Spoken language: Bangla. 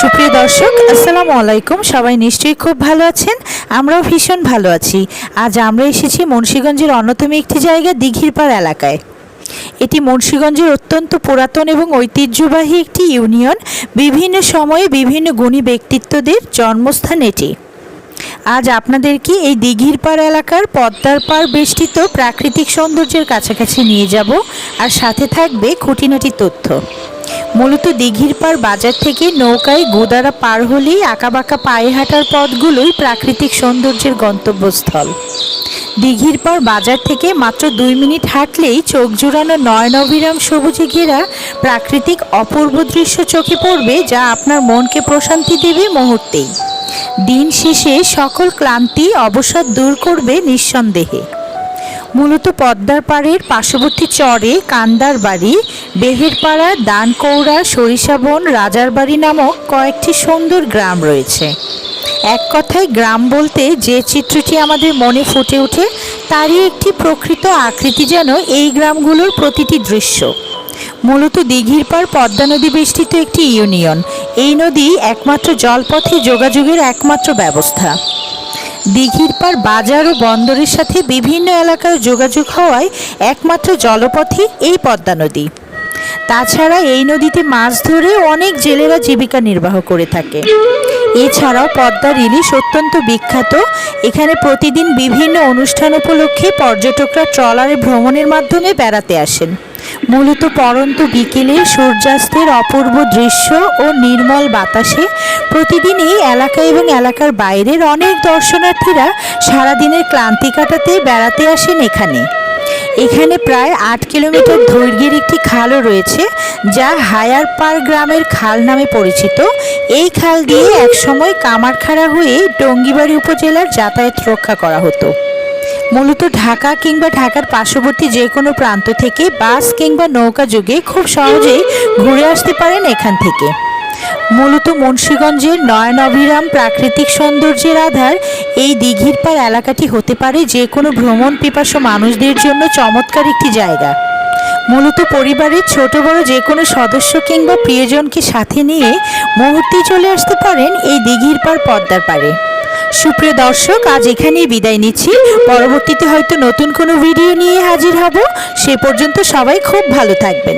সুপ্রিয় দর্শক, আসসালামু আলাইকুম। সবাই নিশ্চয়ই খুব ভালো আছেন। আমরাও ভীষণ ভালো আছি। আজ আমরা এসেছি মুন্সীগঞ্জের অন্যতম একটি জায়গা, দিঘিরপাড় এলাকায়। এটি মুন্সীগঞ্জের অত্যন্ত পুরাতন এবং ঐতিহ্যবাহী একটি ইউনিয়ন। বিভিন্ন সময়ে বিভিন্ন গুণী ব্যক্তিত্বদের জন্মস্থান এটি। আজ আপনাদেরকে এই দিঘির পাড় এলাকার পদ্মার পাড় বেষ্টিত প্রাকৃতিক সৌন্দর্যের কাছাকাছি নিয়ে যাব? আর সাথে থাকবে খুঁটিনাটি তথ্য। মূলত দিঘির পার বাজার থেকে নৌকায় গোদারা পার হলেই আঁকাবাঁকা পায়ে হাঁটার পথগুলোই প্রাকৃতিক সৌন্দর্যের গন্তব্যস্থল। দিঘির পাড় বাজার থেকে মাত্র দুই মিনিট হাঁটলেই চোখ জুড়ানো নয়নবিরাম সবুজে ঘেরা প্রাকৃতিক অপূর্ব দৃশ্য চোখে পড়বে যা আপনার মনকে প্রশান্তি দেবে মুহূর্তেই। দিন শেষে সকল ক্লান্তি, অবসাদ দূর করবে নিঃসন্দেহে। মূলত পদ্মার পাড়ের পার্শ্ববর্তী চরে কান্দার বাড়ি, বেহেরপাড়া, দানকৌড়া, সরিষাবন রাজার বাড়ি নামক কয়েকটি সুন্দর গ্রাম রয়েছে। এক কথায় গ্রাম বলতে যে চিত্রটি আমাদের মনে ফুটে ওঠে, তারই একটি প্রকৃত আকৃতি যেন এই গ্রামগুলোর প্রতিটি দৃশ্য। মূলত দিঘির পাড় পদ্মা নদী বেষ্টিত একটি ইউনিয়ন। এই নদী একমাত্র জলপথে যোগাযোগের একমাত্র ব্যবস্থা। দিঘির পাড় বাজার ও বন্দরের সাথে বিভিন্ন এলাকায় যোগাযোগ হওয়ায় একমাত্র জলপথই এই পদ্মা নদী। তাছাড়া এই নদীতে মাছ ধরে অনেক জেলেরা জীবিকা নির্বাহ করে থাকে। এছাড়াও পদ্মার ইলিশ অত্যন্ত বিখ্যাত। এখানে প্রতিদিন বিভিন্ন অনুষ্ঠান উপলক্ষে পর্যটকরা ট্রলারে ভ্রমণের মাধ্যমে বেড়াতে আসেন। মূলত পরন্ত বিকেলে সূর্যাস্তের অপূর্ব দৃশ্য ও নির্মল বাতাসে প্রতিদিনই এলাকা এবং এলাকার বাইরের অনেক দর্শনার্থীরা সারাদিনের ক্লান্তি কাটাতে বেড়াতে আসেন এখানে। এখানে প্রায় আট কিলোমিটার দৈর্ঘ্যের একটি খালও রয়েছে, যা হায়ারপাড় গ্রামের খাল নামে পরিচিত। এই খাল দিয়ে একসময় কামারখাড়া হয়ে টঙ্গিবাড়ি উপজেলার যাতায়াত রক্ষা করা হতো। মূলত ঢাকা কিংবা ঢাকার পার্শ্ববর্তী যে কোনো প্রান্ত থেকে বাস কিংবা নৌকা যোগে খুব সহজেই ঘুরে আসতে পারেন এখান থেকে। মূলত মুন্সীগঞ্জের নয়ন অভিরাম প্রাকৃতিক সৌন্দর্যের আধার এই দিঘির পাড় এলাকাটি হতে পারে যে কোনো ভ্রমণ পিপাসু মানুষদের জন্য চমৎকার একটি জায়গা। মূলত পরিবারের ছোট বড় যে কোনো সদস্য কিংবা প্রিয়জনকে সাথে নিয়ে মুহূর্তেই চলে আসতে পারেন এই দিঘির পাড় পদ্মার পাড়ে। সুপ্রিয় দর্শক, আজ এখানেই বিদায় নিচ্ছি। পরবর্তীতে হয়তো নতুন কোনো ভিডিও নিয়ে হাজির হব। সে পর্যন্ত সবাই খুব ভালো থাকবেন।